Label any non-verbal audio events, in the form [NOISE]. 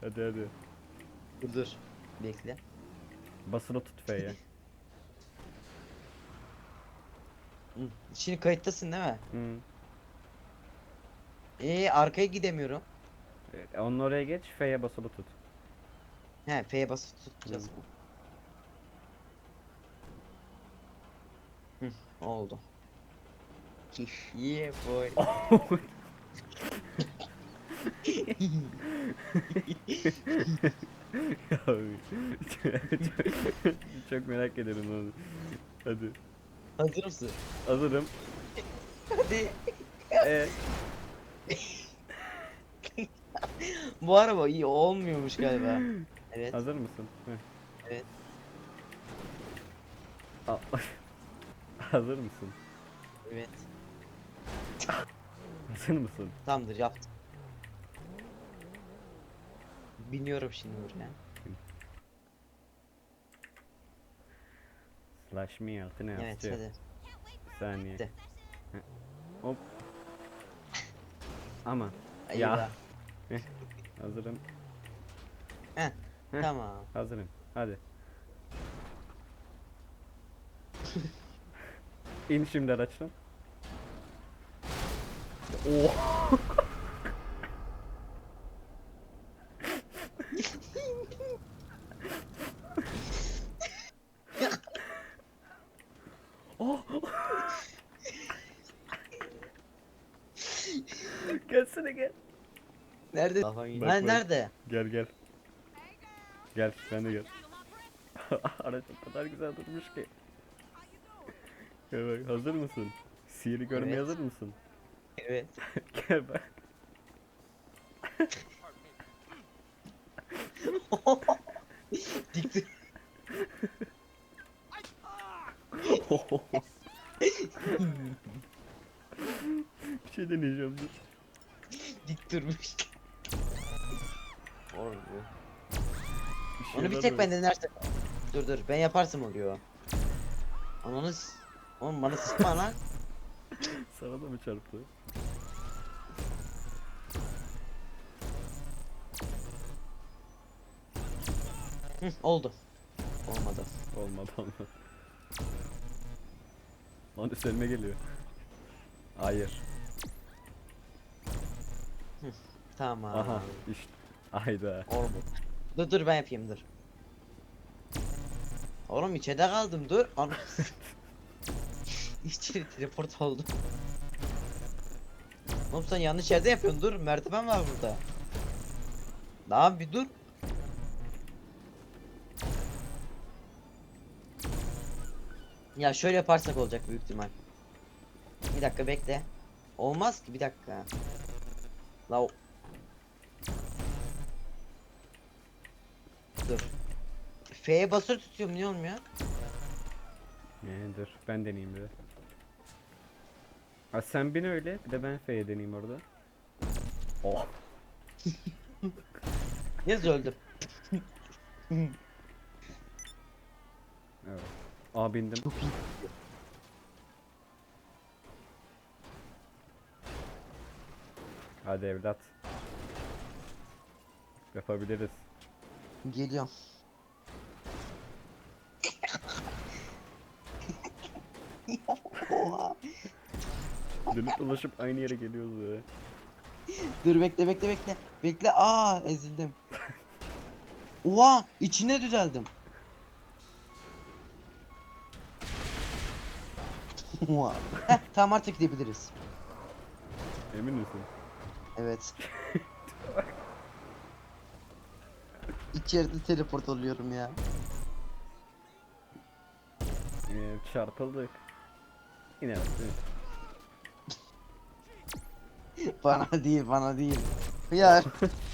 Hadi hadi. Dur dur. Bekle. Basılı tut F'ye. [LAUGHS] Şimdi kayıttasın değil mi? Hı. Ee arkaya gidemiyorum. E, Onun oraya geç F'ye basılı tut. He F'ye basıp tutacağız. Hı, oldu. yeah boy. [LAUGHS] Ya, çok, çok merak ederim onu. Hadi. Hazır mısın? Hazırım. Hadi. E, [LAUGHS] Bu araba iyi olmuyormuş galiba. Evet. hazır mısın? Evet. Al. [LAUGHS] hazır mısın? Evet. Hazır mısın? Tamamdır yaptım. Biniyorum şimdi buraya. Slash me altına Evet yazacak. hadi. Bir saniye. Hadi. Heh. Hop. Aman. Eyvah. [LAUGHS] Hazırım. Heh. Heh. Tamam. Hazırım. Hadi. [LAUGHS] İn şimdi araçtan. [LAUGHS] Oh. Gelsene gel. Nerede? Bak, bak. nerede? Gel gel. Gel sen de gel. [LAUGHS] Araç o kadar güzel durmuş ki. Gel bak hazır mısın? Sihir'i görmeye Evet. hazır mısın? Evet. [LAUGHS] Gel bak. Dik dur. [LAUGHS] [LAUGHS] bir şey deneyeceğim dur. Dik durmuş. Oğlum bu. Şey Onu bir tek ben denersem. Dur dur ben yaparsam oluyor. Ananı s- Oğlum bana sıkma lan. [LAUGHS] Sana da mı çarptı? Hı, oldu. Olmadı. Olmadı olmadı. Lan üstlerime geliyor. Hayır. [LAUGHS] Tamam. Aha işte. Ayda. Olmadı. Dur dur ben yapayım dur. Oğlum içeride kaldım dur. Ana. [LAUGHS] İçeri teleport oldum. Oğlum sen yanlış yerde yapıyorsun dur merdiven var burada. Daha bir dur. Ya şöyle yaparsak olacak büyük ihtimal. Bir dakika bekle. Olmaz ki bir dakika. La Dur. F'ye basılı tutuyorum niye olmuyor? Ne dur ben deneyeyim bir de. Ha sen bin öyle bir de ben F'ye deneyeyim orada. Oh. [LAUGHS] Yaz öldüm. Evet. Aa bindim. Hadi evlat. Yapabiliriz. Geliyorum. Oha. [LAUGHS] Dönüp dolaşıp aynı yere geliyoruz ya. Dur bekle bekle bekle. Bekle. Aa ezildim. Oha içine düzeldim. Oha. Heh, tamam artık gidebiliriz. Emin misin? Evet. İçeride teleport oluyorum ya. Ee, çarpıldık. Evet. [LAUGHS] Bana değil bana değil. Hıyar. [LAUGHS]